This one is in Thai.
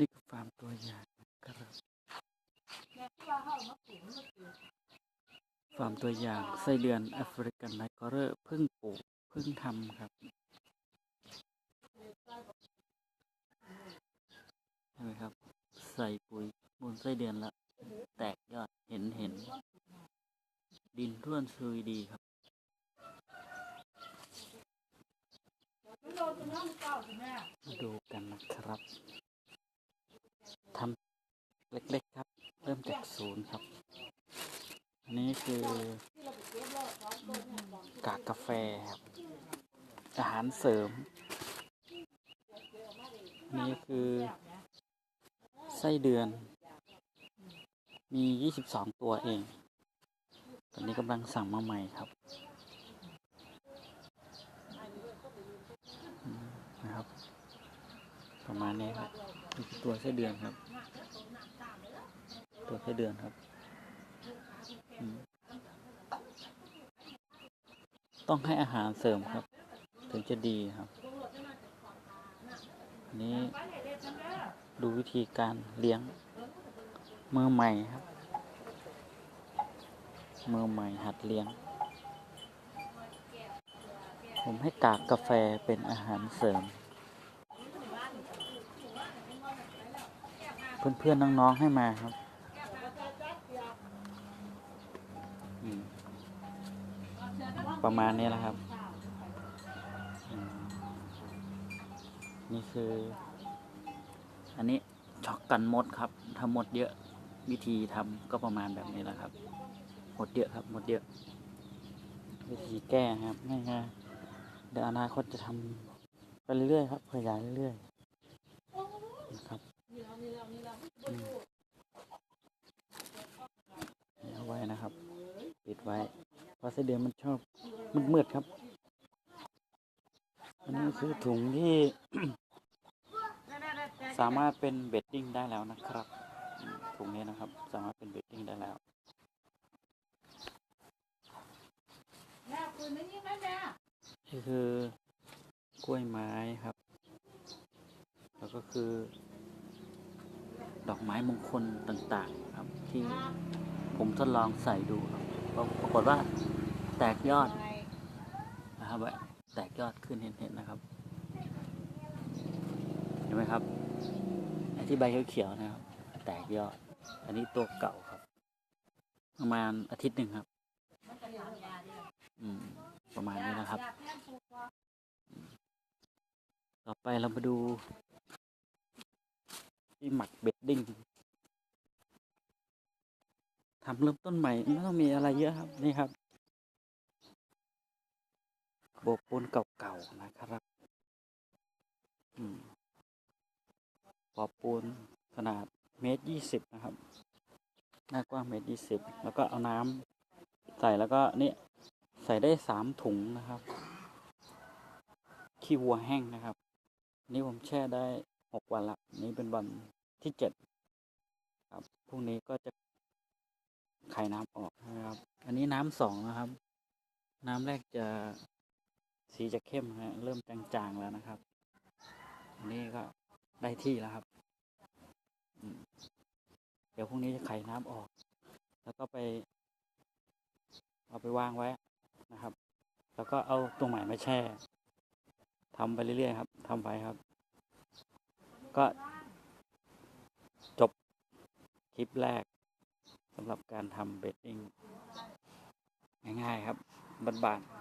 นี่คือฟาร์มตัวอย่างครับฟาร์มตัวอย่างไส้เดือนแอฟริกันไนกอเรอร์เพิ่งปลูกเพิ่งทำครับเห็นไหมครับ ใส่ปุ๋ยบนไส้เดือนแล้วแตกยอดเห็นเห็น ดินร่วนซุยดีครับดูกันนะครับ เล็กๆครับ เริ่มจากศูนย์ครับ อันนี้คือกากกาแฟครับ อาหารเสริม นี่คือไส้เดือน มี 22 ตัวเอง ตอนนี้กำลังสั่งมาใหม่ครับนะครับ ประมาณนี้ครับ ตัวไส้เดือนครับ ตัวไส้เดือนครับ ต้องให้อาหารเสริมครับ ถึงจะดีครับนนี้ดูวิธีการเลี้ยงมือใหม่ครับ มือใหม่หัดเลี้ยง ผมให้กากกาแฟเป็นอาหารเสริม เพื่อนๆน้องๆให้มาครับ ประมาณนี้แหละครับ นี่คือ อันนี้ช็อกกันมดครับถ้าหมดเยอะวิธีทำก็ประมาณแบบนี้แหละครับ หมดเยอะครับ หมดเยอะ วิธีแก้ครับง่ายๆเดี๋ยวอนาคตจะทำไปเรื่อยๆครับขยายเรื่อยๆนะครับเอาไว้นะครับ ปิดไว้ เพราไส้เดือนมันชอบมืดๆครับ อันนี้คือถุงที่ สามารถเป็นเบดดิ้งได้แล้วนะครับ ถุงนี้นะครับ สามารถเป็นเบดดิ้งได้แล้วนี่คือกล้วยไม้ครับ แล้วก็คือ ดอกไม้มงคลต่างๆครับ ที่ผมทดลองใส่ดูครับ ปรากฏว่าแตกยอดนะครับว่าแตกยอดขึ้นเห็นๆนะครับ เห็นไหมครับไอ้ที่ใบเขียวๆนะครับ แตกยอด อันนี้ตัวเก่าครับประมาณอาทิตย์หนึ่งครับอืมประมาณนี้นะครับ ต่อไปเรามาดู ที่หมักเบดดิ้ง ทำเริ่มต้นใหม่ไม่ต้องมีอะไรเยอะครับนี่ครับโบกปูนเก่าๆนะครับอืมปอบปูนขนาดเมตรยี่สิบนะครับ หน้ากว้างเมตรยี่สิบแล้วก็เอาน้ำใส่แล้วก็นี่ใส่ได้สามถุงนะครับขี้วัวแห้งนะครับ นี่ผมแช่ได้หกวันละ นี่เป็นวันที่เจ็ดครับพรุ่งนี้ก็จะ ไขน้ำออกนะครับ อันนี้น้ำสองนะครับ น้ำแรกจะสีจะเข้มฮะเริ่มจางๆแล้วนะครับ อันนี้ก็ได้ที่แล้วครับ เดี๋ยวพรุ่งนี้จะไขน้ำออก แล้วก็ไป เอาไปวางไว้นะครับ แล้วก็เอาตัวใหม่มาแช่ทำไปเรื่อยๆครับทำไปครับ ก็จบคลิปแรก สำหรับการทำเบดดิ้งง่ายๆครับบ้านๆ